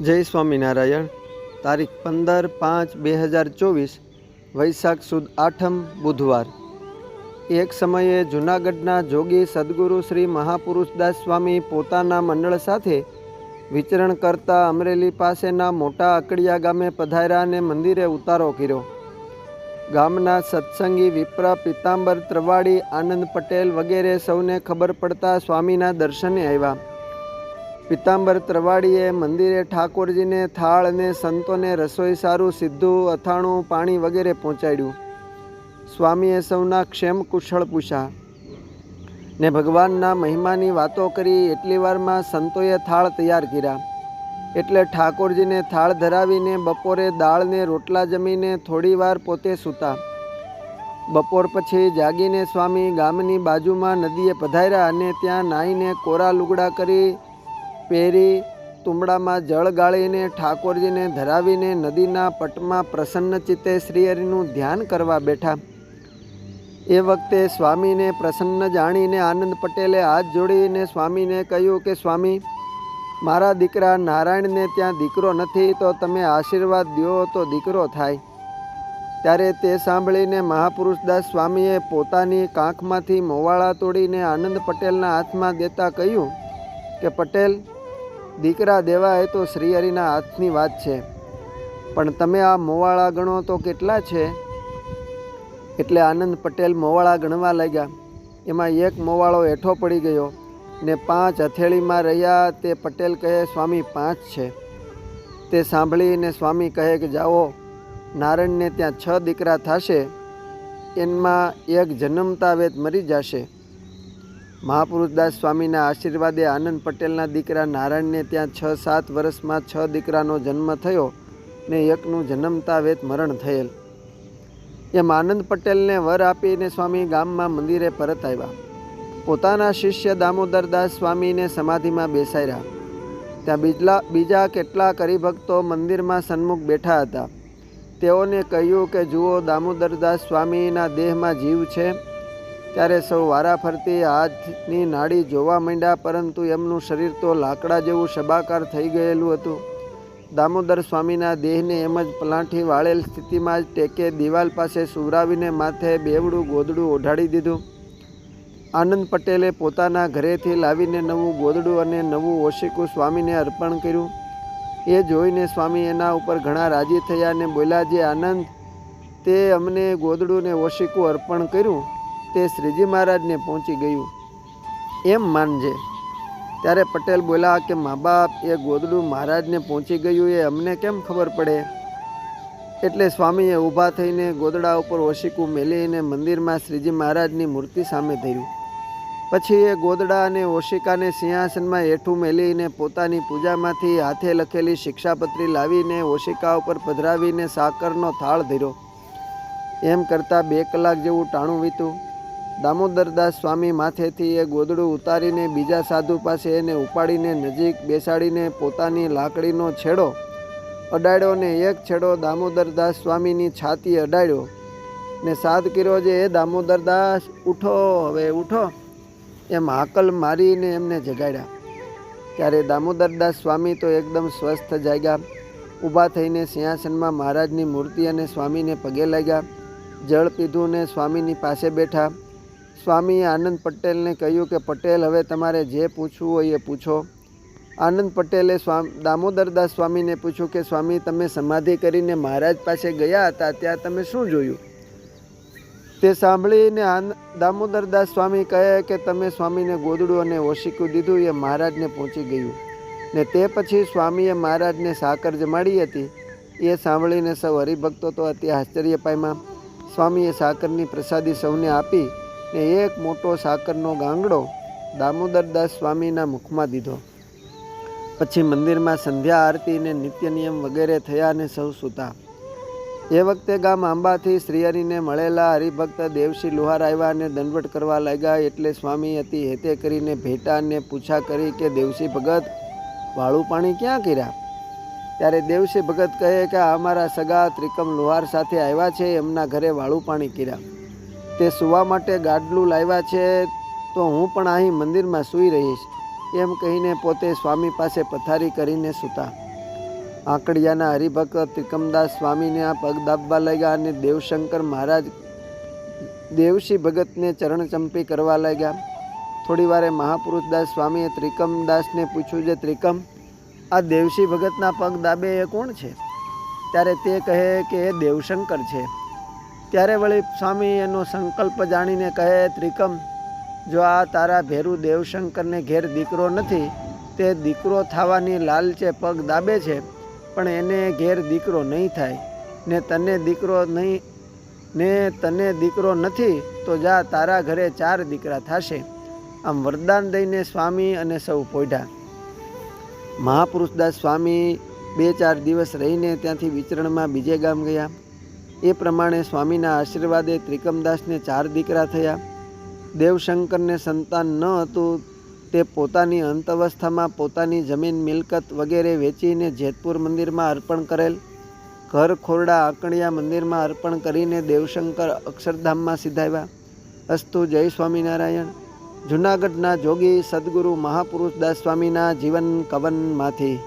જય સ્વામિનારાયણ. તારીખ પંદર પાંચ બે હજાર ચોવીસ, વૈશાખ સુદ આઠમ, બુધવાર. એક સમયે જૂનાગઢના જોગી સદગુરુ શ્રી મહાપુરુષદાસ સ્વામી પોતાના મંડળ સાથે વિચરણ કરતા અમરેલી પાસેના મોટા અકડિયા ગામે પધાર્યા અને મંદિરે ઉતારો કર્યો. ગામના સત્સંગી વિપ્ર, પિતાંબર, ત્રવાડી, આનંદ પટેલ વગેરે સૌને ખબર પડતા સ્વામીના દર્શને આવ્યા. પિતાંબર ત્રવાડીએ મંદિરે ઠાકોરજીને થાળ અને સંતોને રસોઈ સારું, સીધું, અથાણું, પાણી વગેરે પહોંચાડ્યું. સ્વામીએ સૌના ક્ષેમ કુશળ પૂછા ને ભગવાનના મહિમાની વાતો કરી એટલી વારમાં સંતોએ થાળ તૈયાર કર્યા. એટલે ઠાકોરજીને થાળ ધરાવીને બપોરે દાળને રોટલા જમીને થોડીવાર પોતે સૂતા. બપોર પછી જાગીને સ્વામી ગામની બાજુમાં નદીએ પધાર્યા અને ત્યાં નાહીને કોરા લુગડા કરી પહેરી તુંબડામાં જળ ગાળીને ઠાકોરજીને ધરાવીને નદીના પટમાં પ્રસન્ન ચિત્તે શ્રીહરિનું ધ્યાન કરવા બેઠા. એ વખતે સ્વામીને પ્રસન્ન જાણીને આનંદ પટેલે હાથ જોડીને સ્વામીને કહ્યું કે, સ્વામી, મારા દીકરા નારાયણને ત્યાં દીકરો નથી તો તમે આશીર્વાદ દો તો દીકરો થાય. ત્યારે તે સાંભળીને મહાપુરુષદાસ સ્વામીએ પોતાની કાંખમાંથી મોવાળા તોડીને આનંદ પટેલના હાથમાં દેતા કહ્યું કે, પટેલ દીકરા દેવા એ તો શ્રીહરિના હાથની વાત છે. પણ તમે આ મોવાળા ગણો તો કેટલા છે? એટલે આનંદ પટેલ મોવાળા ગણવા લાગ્યા. એમાં એક મોવાળો હેઠો પડી ગયો ને પાંચ હથેળીમાં રહ્યા તે પટેલ કહે, સ્વામી, પાંચ છે. તે સાંભળીને સ્વામી કહે કે, જાઓ નારાયણને ત્યાં છ દીકરા થશે. એમાં એક જન્મતા વેત મરી જશે. મહાપુરુષદાસ સ્વામીના આશીર્વાદે આનંદ પટેલના દીકરા નારાયણને ત્યાં છ સાત વર્ષમાં છ દીકરાનો જન્મ થયો ને એકનું જન્મતા વેત મરણ થયેલ. એમ આનંદ પટેલને વર આપીને સ્વામી ગામમાં મંદિરે પરત આવ્યા. પોતાના શિષ્ય દામોદરદાસ સ્વામીને સમાધિમાં બેસાડ્યા. ત્યાં બીજલા, બીજા કેટલા હરિભક્તો મંદિરમાં સન્મુખ બેઠા હતા. તેઓને કહ્યું કે જુઓ દામોદરદાસ સ્વામીના દેહમાં જીવ છે. ત્યારે સૌ વારાફરતી હાથની નાડી જોવા માંડ્યા, પરંતુ એમનું શરીર તો લાકડા જેવું શબાકાર થઈ ગયેલું હતું. દામોદર સ્વામીના દેહને એમ જ પલાંઠી વાળેલ સ્થિતિમાં જ ટેકે દિવાલ પાસે સુવરાવીને માથે બેવડું ગોદડું ઓઢાડી દીધું. આનંદ પટેલે પોતાના ઘરેથી લાવીને નવું ગોદડું અને નવું ઓશિકું સ્વામીને અર્પણ કર્યું. એ જોઈને સ્વામી એના ઉપર ઘણા રાજી થયા અને બોલ્યા, જે આનંદ, તે અમને ગોદડું ને ઓશિકું અર્પણ કર્યું. તે શ્રીજી મહારાજને પહોંચી ગયું. એમ માનજે. ત્યારે પટેલ બોલ્યા કે, મા બાપ, એ ગોદડું મહારાજને પહોંચી ગયું એ અમને કેમ ખબર પડે? એટલે સ્વામીએ ઊભા થઈને ગોદડા ઉપર ઓશિકું મેલીને મંદિરમાં શ્રીજી મહારાજની મૂર્તિ સામે ધર્યું. પછી એ ગોદડા અને ઓશિકાને સિંહાસનમાં હેઠું મેલીને પોતાની પૂજામાંથી હાથે લખેલી શિક્ષાપત્રી લાવીને ઓશિકા ઉપર પધરાવીને સાકરનો થાળ ધર્યો. એમ કરતાં બે કલાક જેવું ટાણું વીતું. દામોદરદાસ સ્વામી માથેથી એ ગોદડું ઉતારીને બીજા સાધુ પાસે એને ઉપાડીને નજીક બેસાડીને પોતાની લાકડીનો છેડો અડાડ્યો ને એક છેડો દામોદરદાસ સ્વામીની છાતી અડાડ્યો ને સાદ કર્યો જે એ દામોદરદાસ ઉઠો હવે, ઉઠો. એમ હાકલ મારીને એમને જગાડ્યા. ત્યારે દામોદરદાસ સ્વામી તો એકદમ સ્વસ્થ જાગ્યા. ઊભા થઈને સિંહાસનમાં મહારાજની મૂર્તિ અને સ્વામીને પગે લાગ્યા. જળ પીધું ને સ્વામીની પાસે બેઠા. સ્વામીએ આનંદ પટેલને કહ્યું કે, પટેલ, હવે તમારે જે પૂછવું હોય એ પૂછો. આનંદ પટેલે સ્વામ, દામોદરદાસ સ્વામીને પૂછ્યું કે, સ્વામી, તમે સમાધિ કરીને મહારાજ પાસે ગયા હતા, ત્યાં તમે શું જોયું? તે સાંભળીને દામોદરદાસ સ્વામી કહે કે, તમે સ્વામીને ગોદડું અને ઓશિકું દીધું, એ મહારાજને પહોંચી ગયું. ને તે પછી સ્વામીએ મહારાજને સાકર જમાડી હતી. એ સાંભળીને સૌ હરિભક્તો તો અતિ આશ્ચર્ય પામ્યા. સ્વામીએ સાકરની પ્રસાદી સૌને આપી. ને એક મોટો સાકરનો ગાંગડો દામોદરદાસ સ્વામીના મુખમાં દીધો. પછી મંદિરમાં સંધ્યા આરતી ને નિત્ય નિયમ વગેરે થયા અને સૌ સૂતા. એ વખતે ગામ આંબાથી શ્રીહરિને મળેલા હરિભક્ત દેવશી લુહાર આવ્યા અને દંડવટ કરવા લાગ્યા એટલે સ્વામી હતી હેતે કરીને ભેટાને પૂછા કરી કે દેવશી ભગત, વાળું પાણી ક્યાં કર્યા? ત્યારે દેવશી ભગત કહે કે અમારા સગા ત્રિકમ લુહાર સાથે આવ્યા છે, એમના ઘરે વાળું પાણી કર્યા. તે સૂવા માટે ગાડલું લાવ્યા છે, તો હું પણ અહીં મંદિરમાં સૂઈ રહીશ. એમ કહીને પોતે સ્વામી પાસે પથારી કરીને સૂતા. આંકડિયાના હરિભક્ત ત્રિકમદાસ સ્વામીને આ પગ દાબવા લાગ્યા અને દેવશંકર મહારાજ દેવશી ભગતને ચરણચંપી કરવા લાગ્યા. થોડી વારે મહાપુરુષદાસ સ્વામીએ ત્રિકમદાસને પૂછ્યું જે ત્રિકમ, આ દેવશી ભગતના પગ દાબે એ કોણ છે? ત્યારે તે કહે કે એ દેવશંકર છે. ત્યારે વળી સ્વામી એનો સંકલ્પ જાણીને કહે, ત્રિકમ, જો આ તારા ભેરુ દેવશંકરને ઘેર દીકરો નથી, તે દીકરો થવાની લાલચે પગ દાબે છે, પણ એને ઘેર દીકરો નહીં થાય. ને તને દીકરો નહીં, ને તને દીકરો નથી, તો જા તારા ઘરે ચાર દીકરા થશે. આમ વરદાન દઈને સ્વામી અને સૌ પોઢ્યા મહાપુરુષદાસ સ્વામી બે ચાર દિવસ રહીને ત્યાંથી વિચરણમાં બીજે ગામ ગયા. એ પ્રમાણે સ્વામીના આશીર્વાદે ત્રિકમદાસને ચાર દીકરા થયા. દેવશંકરને સંતાન ન હતું, તે પોતાની અંત અવસ્થામાં પોતાની જમીન મિલકત વગેરે વેચીને જેતપુર મંદિરમાં અર્પણ કરેલ. ઘર ખોરડા આંકડિયા મંદિરમાં અર્પણ કરીને દેવશંકર અક્ષરધામમાં સિધાવ્યા. અસ્તુ જય સ્વામિનારાયણ. જૂનાગઢના જોગી સદગુરુ મહાપુરુષદાસ સ્વામીના જીવન કવનમાંથી